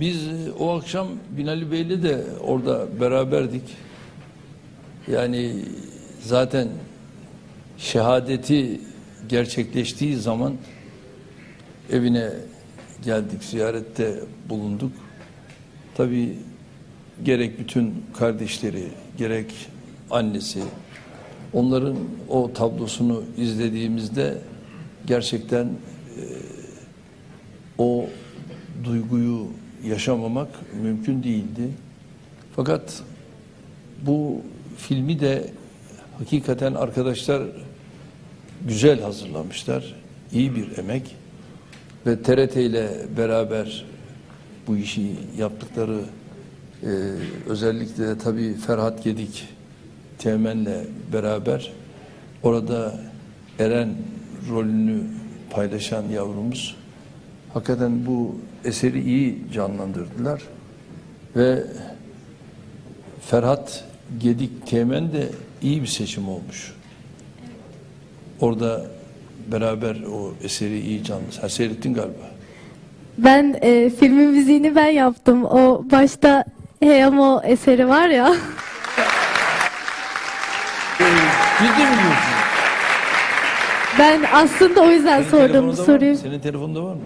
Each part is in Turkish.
Biz e, o akşam Binali Bey'le de orada beraberdik. Yani zaten şehadeti gerçekleştiği zaman evine geldik, ziyarette bulunduk. Tabii gerek bütün kardeşleri, gerek annesi, onların o tablosunu izlediğimizde gerçekten e, o duyguyu yaşamamak mümkün değildi. Fakat bu filmi de hakikaten arkadaşlar güzel hazırlamışlar. İyi bir emek ve TRT ile beraber bu işi yaptıkları e, özellikle de tabii Ferhat Gedik Teğmen'le beraber orada Eren rolünü paylaşan yavrumuz hakikaten bu eseri iyi canlandırdılar ve Ferhat Gedik Teğmen de iyi bir seçim olmuş. Orada beraber o eseri iyi canlı. Sen seyrettin galiba. Ben e, filmin müziğini ben yaptım. O başta Heyamo eseri var ya. Ciddi mi diyorsun? Ben aslında o yüzden Senin sordum bu telefonunda var mı? soruyu. Senin telefonda var mı?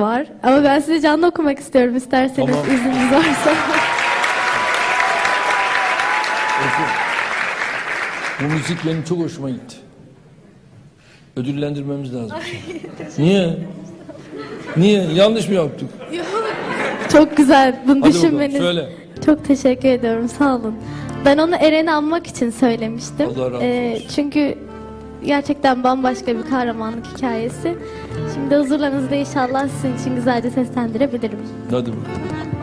Var. Ama ben size canlı okumak istiyorum isterseniz Tamam. izniniz varsa. Bu müzik benim çok hoşuma gitti. Ödüllendirmemiz lazım. Niye? Niye? Yanlış mı yaptık? Çok güzel. Bunu Hadi düşünmeniz. bakalım, söyle. Çok teşekkür ediyorum. Sağ olun. Ben onu Eren'i anmak için söylemiştim. Allah razı Ee, olsun. çünkü gerçekten bambaşka bir kahramanlık hikayesi. Şimdi huzurlarınızda inşallah sizin için güzelce seslendirebilirim. Hadi bakalım.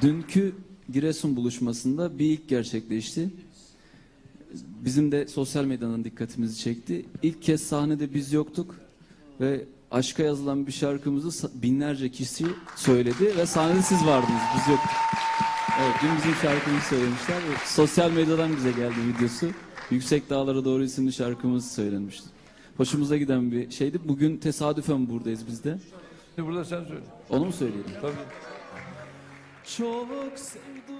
Dünkü Giresun buluşmasında bir ilk gerçekleşti. Bizim de sosyal medyanın dikkatimizi çekti. İlk kez sahnede biz yoktuk ve aşka yazılan bir şarkımızı binlerce kişi söyledi ve sahnede siz vardınız, biz yoktuk. Evet, dün bizim şarkımızı söylemişler. Sosyal medyadan bize geldi videosu. Yüksek Dağlara Doğru isimli şarkımız söylenmişti. Hoşumuza giden bir şeydi. Bugün tesadüfen buradayız biz de. Burada sen söyle. Onu mu söyleyelim? Tabii. Çok sevdim